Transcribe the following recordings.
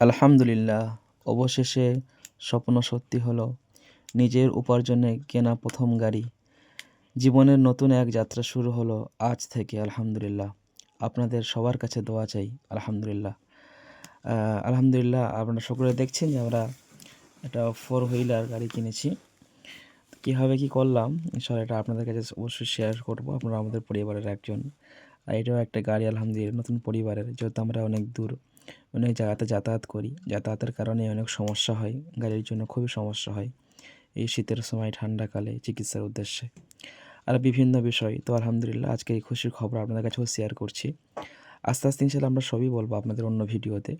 আলহামদুলিল্লাহ, অবশেষে স্বপ্ন সত্যি হলো। নিজের উপার্জনে কেনা প্রথম গাড়ি। জীবনের নতুন এক যাত্রা শুরু হলো আজ থেকে, আলহামদুলিল্লাহ। আপনাদের সবার কাছে দোয়া চাই, আলহামদুলিল্লাহ। আলহামদুলিল্লাহ, আপনারা সকলে দেখছেন যে আমরা একটা ফোর হুইলার গাড়ি কিনেছি। কীভাবে কী করলাম ইনশাল্লাহ এটা আপনাদের কাছে অবশ্যই শেয়ার করব। আপনারা আমাদের পরিবারের একজন। আর এটাও একটা গাড়ি, আলহামদুলিল্লাহ, নতুন পরিবারের, যেহেতু আমরা অনেক দূর। অনেক জায়গাতে যাতায়াত করি। যাতায়াতের কারণে অনেক সমস্যা হয়, গাড়ির জন্য খুবই সমস্যা হয় এই শীতের সময় ঠান্ডাকালে চিকিৎসার উদ্দেশ্যে। আর বিভিন্ন বিষয়, তো আলহামদুলিল্লাহ আজকে এই খুশির খবর আপনাদের কাছেও শেয়ার করছি। আস্তে আস্তে ইনশাল্লাহ আমরা সবই বলব আপনাদের অন্য ভিডিওতে।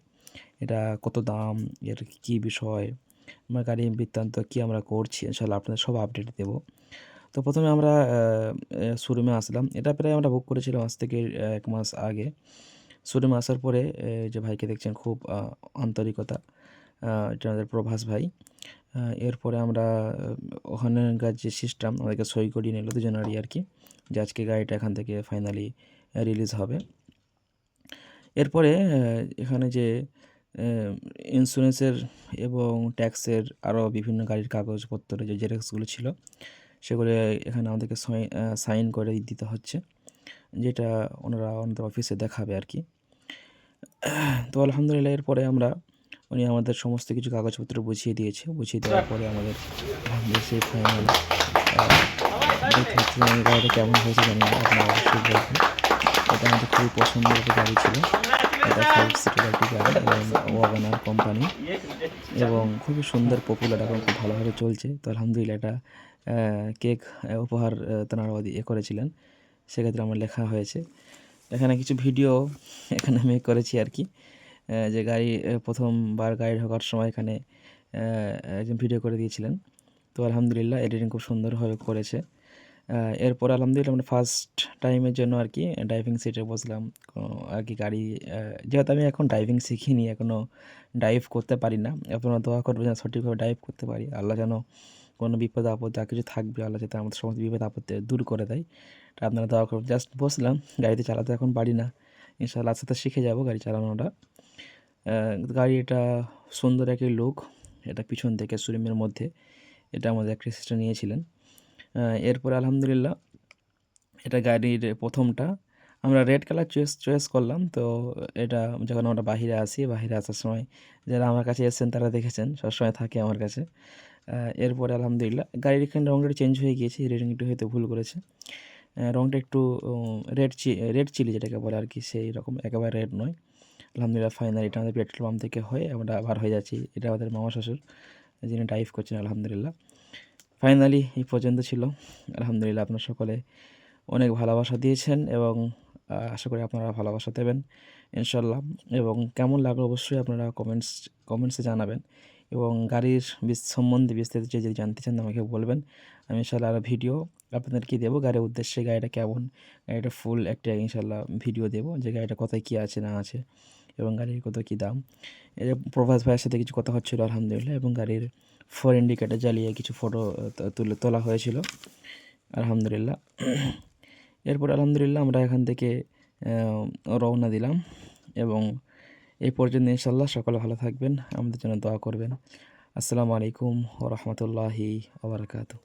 এটা কত দাম, এর কী বিষয়, আমার গাড়ি বৃত্তান্ত কী আমরা করছি ইনশাল্লাহ আপনাদের সব আপডেট দেবো। তো প্রথমে আমরা শোরুমে আসলাম। এটা প্রায় আমরা বুক করেছিলাম আজ থেকে এক মাস আগে। শোরুমে আসার পরে যে ভাইকে দেখছেন খুব আন্তরিকতা এটা আমাদের প্রভাস ভাই। এরপরে আমরা ওখানকার যে সিস্টেম আমাদেরকে সই করিয়ে নিল দুজনেরই আর কি, যে আজকে গাড়িটা এখান থেকে ফাইনালি রিলিজ হবে। এরপরে এখানে যে ইন্স্যুরেন্সের এবং ট্যাক্সের আরও বিভিন্ন গাড়ির কাগজপত্র, যে জেরক্সগুলো ছিল, সেগুলো এখানে আমাদেরকে সাইন করে দিতে হচ্ছে। যেটা ওনারা ওনাদের অফিসে দেখাবে আর কি। তো আলহামদুলিল্লাহ, এরপরে আমরা, উনি আমাদের সমস্ত কিছু কাগজপত্র বুঝিয়ে দিয়েছে। বুঝিয়ে দেওয়ার পরে আমাদের গাড়িটা কেমন হয়েছে জানি না, আপনারা অবশ্যই বলবেন এটা আমাদের খুবই পছন্দের একটা গাড়ি ছিল। এটা ফাইভ সিটের একটি গাড়ি, এবং ওয়াগানার কোম্পানি এবং খুবই সুন্দর পপুলার এখন খুব ভালোভাবে চলছে। তো আলহামদুলিল্লাহ, এটা কেক উপহার তেনারা ইয়ে করেছিলেন। সেক্ষেত্রে আমার লেখা হয়েছে। এখানে কিছু ভিডিও এখানে আমি করেছি আর কি। যে গাড়ি প্রথমবার গাড়ি ঢোকার সময় এখানে একজন ভিডিও করে দিয়েছিলেন। তো আলহামদুলিল্লাহ এডিটিং খুব সুন্দরভাবে করেছে। এরপর আলহামদুলিল্লাহ আমরা ফার্স্ট টাইমের জন্য আর কি ড্রাইভিং সিটে বসলাম। আর কি গাড়ি যেহেতু আমি এখন ড্রাইভিং শিখিনি এখনও ড্রাইভ করতে পারি না। আপনারা দোয়া করবেন সঠিকভাবে ড্রাইভ করতে পারি। আল্লাহ যেন কোনো বিপদ আপদ যা কিছু থাকবে, আল্লাহ যাতে আমাদের সমস্ত বিপদ আপদ দূর করে দেয়। তা আপনারা দোয়া করবেন জাস্ট বসলাম, গাড়িতে চালাতে এখন পারি না। ইনশাআল্লাহ আস্তে আস্তে শিখে যাব গাড়ি চালানোটা। গাড়ি এটা সুন্দর একটি লোক, এটা পিছন থেকে শোরুমের মধ্যে। এটা আমাদের একটা সিস্টেম নিয়েছিলেন। এরপরে আলহামদুলিল্লাহ এটা গাড়ির প্রথমটা। আমরা রেড কালার চয়েস চয়েস করলাম। তো এটা যখন আমরা বাহিরে আসি, বাহিরে আসার সময় যারা আমার কাছে এসেছেন তারা দেখেছেন, সবসময় থাকে আমার কাছে। এরপরে আলহামদুলিল্লাহ। গাড়ির এখানে রঙটা চেঞ্জ হয়ে গিয়েছে রেডিং একটু হয়তো ভুল করেছে। রঙটা একটু রেড চি রেড চিলি যেটাকে বলে আর কি, সেই রকম একেবারে রেড নয়। আলহামদুলিল্লাহ ফাইনালি এটা আমাদের পেট্রোল পাম্প থেকে হয়ে আমরা বার হয়ে যাচ্ছি। এটা আমাদের মামা শ্বশুর, যিনি ড্রাইভ করছেন, আলহামদুলিল্লাহ। ফাইনালি এই পর্যন্ত ছিল। আলহামদুলিল্লাহ, আপনার সকলে অনেক ভালোবাসা দিয়েছেন এবং আশা করি আপনারা ভালোবাসা দেবেন ইনশাল্লাহ এবং কেমন লাগল অবশ্যই আপনারা কমেন্টস কমেন্টসে জানাবেন। এবং গাড়ির সম্বন্ধে বিস্তারিত যে যদি জানতে চান আমাকে বলবেন। আমি ইনশাল্লাহ আরও ভিডিও আপনাদেরকে দেবো? গাড়ির উদ্দেশ্যে গাড়িটা কেমন? গাড়িটা ফুল একটা ইনশাল্লাহ ভিডিও দেবো যে, গাড়িটা কোথায় কী আছে, না আছে এবং গাড়ির কত কী দাম? যে প্রভাস ভাইয়ের সাথে কিছু কথা হচ্ছিল, আলহামদুলিল্লাহ এবং গাড়ির ফোর ইন্ডিকেটার জ্বালিয়ে কিছু ফটো তুলে, তোলা হয়েছিল। আলহামদুলিল্লাহ। এরপর আলহামদুলিল্লাহ আমরা এখান থেকে রওনা দিলাম এবং এই পর্যন্ত ইনশাল্লাহ সকলে ভালো থাকবেন। আমাদের জন্য দোয়া করবেন। আসসালামু আলাইকুম ও রহমতুল্লাহি ওবরাকাতু